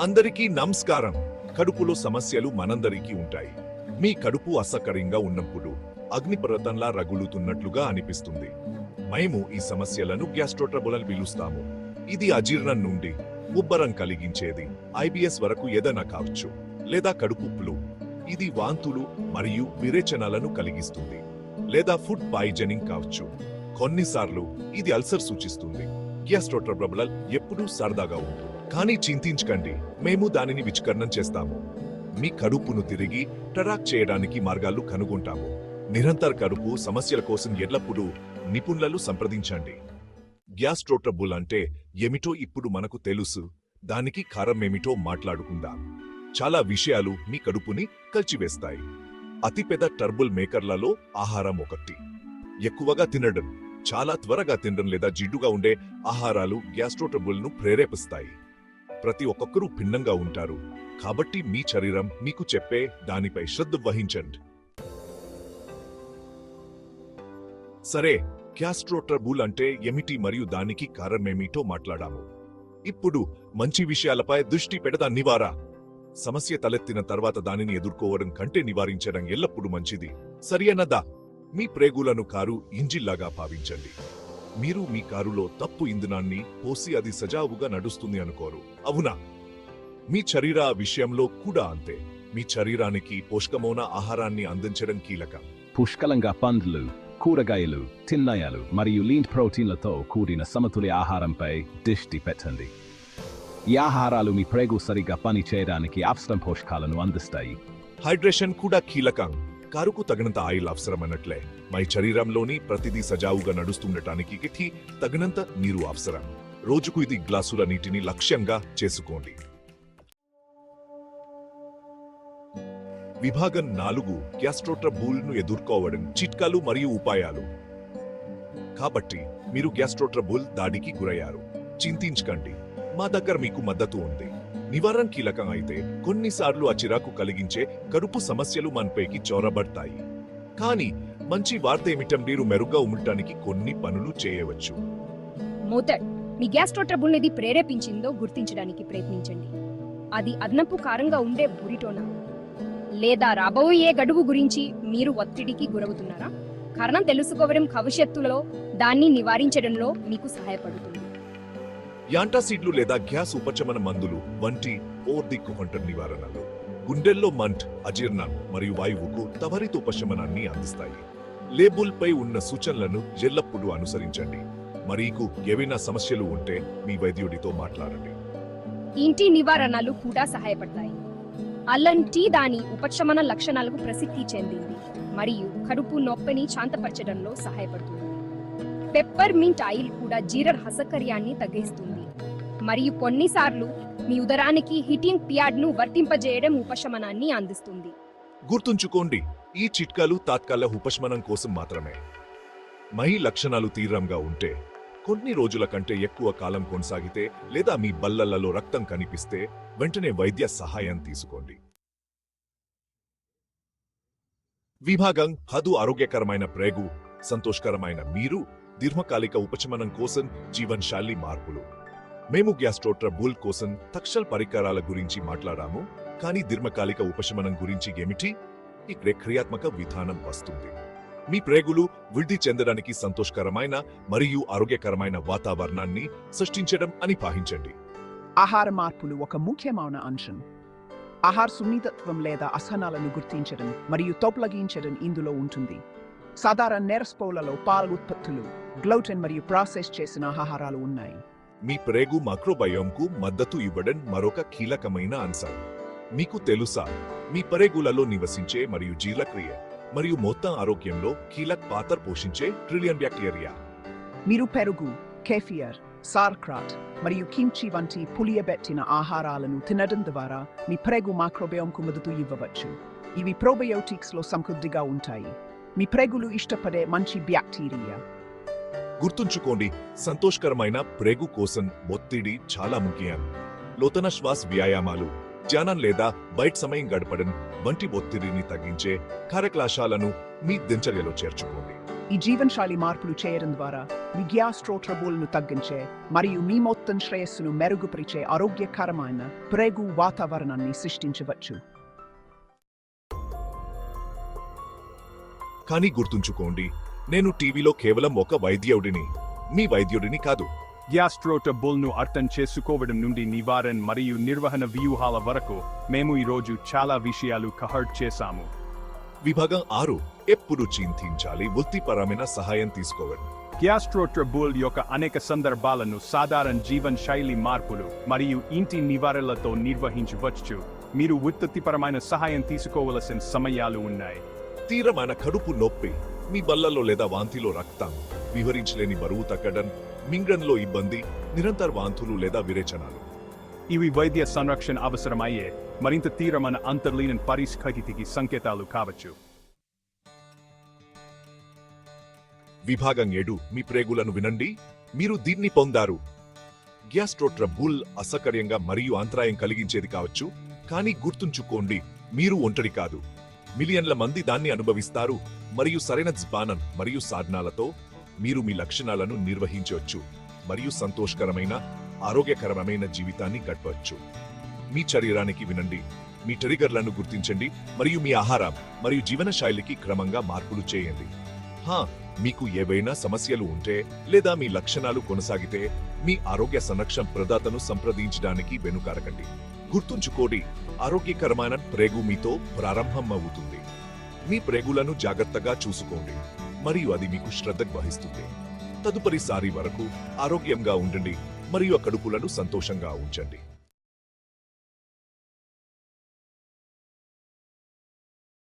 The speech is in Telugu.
అందరికీ నమస్కారం. కడుపులో సమస్యలు మనందరికీ ఉంటాయి. మీ కడుపు అసకరంగా ఉన్నప్పుడు అగ్నిపర్వతంలా రగులుతున్నట్లుగా అనిపిస్తుంది. మేము ఈ సమస్యలను గ్యాస్ట్రోట్రబుల్ అని పిలుస్తాము. ఇది అజీర్ణం నుండి ఉబ్బరం కలిగించేది ఐబిఎస్ వరకు ఏదైనా కావచ్చు లేదా కడుపుప్పులు. ఇది వాంతులు మరియు విరేచనాలను కలిగిస్తుంది లేదా ఫుడ్ పాయిజనింగ్ కావచ్చు. కొన్నిసార్లు ఇది అల్సర్ సూచిస్తుంది. గ్యాస్ట్రోట్రబుల్ ఎప్పుడూ సరదాగా ఉంటుంది. కానీ చింతించకండి. మేము దానిని విచ్ఛిన్నం చేస్తాము. మీ కడుపును తిరిగి టరాక్ చేయడానికి మార్గాలు కనుగొంటాము. నిరంతర కడుపు సమస్యల కోసం ఎల్లప్పుడూ నిపుణులను సంప్రదించండి. గ్యాస్ట్రోట్రబుల్ అంటే ఏమిటో ఇప్పుడు మనకు తెలుసు. దానికి కారం ఏమిటో మాట్లాడుకుందాం. చాలా విషయాలు మీ కడుపుని కలిచివేస్తాయి. అతిపెద్ద టర్బుల్ మేకర్లలో ఆహారం ఒకటి. ఎక్కువగా తినడం చాలా త్వరగా తినడం లేదా జిడ్డుగా ఉండే ఆహారాలు గ్యాస్ట్రోట్రబుల్ను ప్రేరేపిస్తాయి. ప్రతి ఒక్కొక్కరు భిన్నంగా ఉంటారు. కాబట్టి మీ శరీరం మీకు చెప్పే దానిపై శ్రద్ధ వహించండి. సరే గ్యాస్ట్రోట్రబుల్ అంటే ఏమిటి మరియు దానికి కారణమేమిటో మాట్లాడాము. ఇప్పుడు మంచి విషయాలపై దృష్టి పెడదా నివారా? సమస్య తలెత్తిన తర్వాత దానిని ఎదుర్కోవడం కంటే నివారించడం ఎల్లప్పుడూ మంచిది. సరియనదా? మీ ప్రేగులను కారు ఇంజిల్లాగా భావించండి. మీరు మీ కారులో తప్పు ఇంధనాన్ని పోసి అది సజావుగా నడుస్తుంది అనుకోరు. అవునా? మీ శరీర విషయంలో కూడా అంతే. మీ శరీరానికి పోషకమైన ఆహారాన్ని అందించడం కీలకం. పుష్కలంగా పండ్లు కూరగాయలు తిన్నయాలు మరియు లీన్ ప్రోటీన్లతో కూడిన సమతుల్య ఆహారంపై దృష్టి పెట్టండి. ఈ ఆహారాలు మీ ప్రేగు సరిగా పని చేయడానికి అవసరం పోషకాలను అందిస్తాయి. హైడ్రేషన్ కూడా కీలకం. కారుకు తగినంత ఆయిల్ అవసరమన్నట్లే. మై శరీరంలోని ప్రతిదీ సజావుగా నడుస్తుండటానికి ఇది తగినంత నీరు అవసరం. రోజుకు ఇది గ్లాసుల నీటిని లక్ష్యంగా చేసుకోండి. విభాగం నాలుగు గ్యాస్ట్రోట్రబూల్ను ఎదుర్కోవడం చిట్కాలు మరియు ఉపాయాలు. కాబట్టి మీరు గ్యాస్ట్రోట్రబుల్ దాడికి గురయ్యారు. చింతించకండి. మా దగ్గర మీకు మద్దతు ఉంది. నివారణ కీలకం అయితే కొన్నిసార్లు ఆ చిరాకు కలిగించే కరుపు సమస్యలు మనపైకి చొరబడతాయి. కానీ మంచి వార్త ఏమిటం మీరు మెరుగ్గా ఉండటానికి కొన్ని పనులు చేయవచ్చు. మొదట్ మీ గ్యాస్ట్రోట్రబుల్ ఇది ప్రేరేపించిందో గుర్తించడానికి ప్రయత్నించండి. అది అదనపు కారంగా ఉండే బురిటోనా? లేదా రాబోయే గడువు గురించి మీరు ఒత్తిడికి గురవుతున్నారా? కారణం తెలుసుకోవడం భవిష్యత్తులో దాన్ని నివారించడంలో మీకు సహాయపడుతుంది. యాంటాసిడ్లు లేదా గ్యాస్ ఉపశమన మందులు వంటి ఓర్దిక్కుమంట నివారణలు. గుండెల్లో మంట్ అజీర్ణం మరియు వాయువుకు తవరిత ఉపశమనాన్ని అందిస్తాయి. లేబుల్పై ఉన్న సూచనలను ఎల్లప్పుడూ అనుసరించండి. మీకు ఏవైనా సమస్యలు ఉంటే మీ వైద్యుడితో మాట్లాడండి. ఇంటి నివారణలు కూడా సహాయపడతాయి. అల్లం టీ దాని ఉపశమన లక్షణాలకు ప్రసిద్ధి చెందింది. మరియు కడుపు నొప్పిని శాంతపరచడంలో సహాయపడుతుంది. పెప్పర్ మింట్ ఆయిల్ కూడా జీరర్ హసకర్యాన్ని తగ్గిస్తుంది. మరియు కొన్నిసార్లు మీ ఉదరానికి హిటింగ్ పియాడ్ను వర్తింపజేయడం ఉపశమనాన్ని అందిస్తుంది. గుర్తుంచుకోండి ఈ చిట్కాలు తాత్కాల ఉపశమనం కోసం మాత్రమే. మై లక్షణాలు తీవ్రంగా ఉంటే కొన్ని రోజుల కంటే ఎక్కువ కాలం కొనసాగితే లేదా మీ బల్లలలో రక్తం కనిపిస్తే వెంటనే వైద్య సహాయం తీసుకోండి. విభాగం హదు ఆరోగ్యకరమైన ప్రేగు సంతోషకరమైన మీరు దీర్ఘకాలిక ఉపశమనం కోసం జీవనశైలి మార్పులు. మేము గ్యాస్ట్రోట్రబుల్ కోసం తక్షణ పరికరాల గురించి మాట్లాడాము కానీ దీర్ఘకాలిక ఉపశమనం గురించి ఏమిటి? ఈ క్రియాత్మక విధానం వస్తుంది. మీ ప్రేగులు వృద్ధి చెందడానికి సంతోషకరమైన మరియు ఆరోగ్యకరమైన వాతావరణాన్ని సృష్టించడం అని పాహించండి ఆహార మార్పులు ఒక ముఖ్యమైన అంశం. ఆహార సున్నితత్వం లేదా అసహనాలను గుర్తించడం మరియు తోపులగించడం ఇందులో ఉంటుంది. సాధారణ నెరస్పోలలో పాల ఉత్పత్తులు గ్లౌటెన్ మరియు ప్రాసెస్ చేసిన ఆహారాలు ఉన్నాయి. మీ ప్రేగు మైక్రోబయోమ్కు మద్దతు ఇవ్వడం మరొక కీలకమైన అంశం. మీకు తెలుసా? మీ ప్రేగులలో నివసించే మరియు జీర్ణక్రియ మరియు మొత్తం ఆరోగ్యంలో కీలక పాత్ర పోషించే ట్రిలియన్ బ్యాక్టీరియా. మీరు పెరుగు కేఫియర్ సార్క్రాట్ మరియు కిమ్చి వంటి పులియబెట్టిన ఆహారాలను తినడం ద్వారా మీ ప్రేగు మైక్రోబయోమ్కు మద్దతు ఇవ్వవచ్చు. ఇవి ప్రోబయోటిక్స్లో సమృద్ధిగా ఉంటాయి. మీ ప్రేగులు ఇష్టపడే మంచి బ్యాక్టీరియా. గుర్తుంచుకోండి సంతోషకరమైన ప్రేగు కోసం ఒత్తిడి చాలా ముఖ్యం. లోతన శ్వాస వ్యాయామాలు ధ్యానం లేదా బయట సమయం గడపడం వంటి ఒత్తిడిని తగ్గించే కార్యక్లాశాలను మీ దినచర్యలో చేర్చుకోండి. ఈ జీవనశైలి మార్పులు చేయడం ద్వారా మీ గ్యాస్ట్రో ట్రబుల్ను తగ్గించే మరియు మీ మొత్తం శ్రేయస్సును మెరుగుపరిచే ఆరోగ్యకరమైన ప్రేగు వాతావరణాన్ని సృష్టించవచ్చు. కానీ గుర్తుంచుకోండి నేను టీవీలో కేవలం ఒక వైద్యుడిని మీ వైద్యుడిని కాదు. గ్యాస్ట్రోటబుల్ను అర్థం చేసుకోవడం నుండి నివారణ మరియు నిర్వహణ వ్యూహాల వరకు మేము ఈరోజు చాలా విషయాలు కహర్ చేశాము. విభాగం ఆరు ఎప్పుడు చింతించాలి? వృత్తిపరమైన సహాయం తీసుకోవడం. గ్యాస్ట్రోట్రబుల్ యొక్క అనేక సందర్భాలను సాధారణ జీవన శైలి మార్పులు మరియు ఇంటి నివారణలతో నిర్వహించవచ్చు. మీరు వృత్తిపరమైన సహాయం తీసుకోవలసిన సమయాలు ఉన్నాయి. తీవ్రమైన కడుపు నొప్పి మీ బల్లలో లేదా వాంతిలో రక్తం వివరించలేని బరువు తగ్గడం మింగడంలో ఇబ్బంది నిరంతర వాంతులు లేదా విరేచనాలు. ఇవి వైద్య సంరక్షణ అవసరమయ్యే మరింత తీవ్రమైన అంతర్లీన పరిస్థితికి సంకేతాలు కావచ్చు. విభాగం ఏడు మీ ప్రేగులను వినండి. మీరు దీన్ని పొందారు. గ్యాస్ట్రోట్రబుల్ అసకర్యంగా మరియు అంతరాయం కలిగించేది కావచ్చు కానీ గుర్తుంచుకోండి మీరు ఒంటరి కాదు. మిలియన్ల మంది దాన్ని అనుభవిస్తారు మరియు సరైన జ్ఞానం మరియు సాధనాలతో మీరు మీ లక్షణాలను నిర్వహించవచ్చు మరియు సంతోషకరమైన ఆరోగ్యకరమైన జీవితాన్ని గడపవచ్చు. మీ శరీరానికి వినండి మీ ట్రిగర్లను గుర్తించండి మరియు మీ ఆహారం మరియు జీవన శైలికి క్రమంగా మార్పులు చేయండి. హా మీకు ఏవైనా సమస్యలు ఉంటే లేదా మీ లక్షణాలు కొనసాగితే మీ ఆరోగ్య సంరక్షణ ప్రదాతను సంప్రదించడానికి వెనుకారకండి గుర్తుంచుకోండి ఆరోగ్యకరమైన ప్రేగు మీతో ప్రారంభం అవుతుంది మీ ప్రేగులను జాగ్రత్తగా చూసుకోండి. మరియు అది మీకు శ్రద్ధ వహిస్తుంది. తదుపరిసారి వరకు ఆరోగ్యంగా ఉండండి మరియు కడుపులను సంతోషంగా ఉంచండి.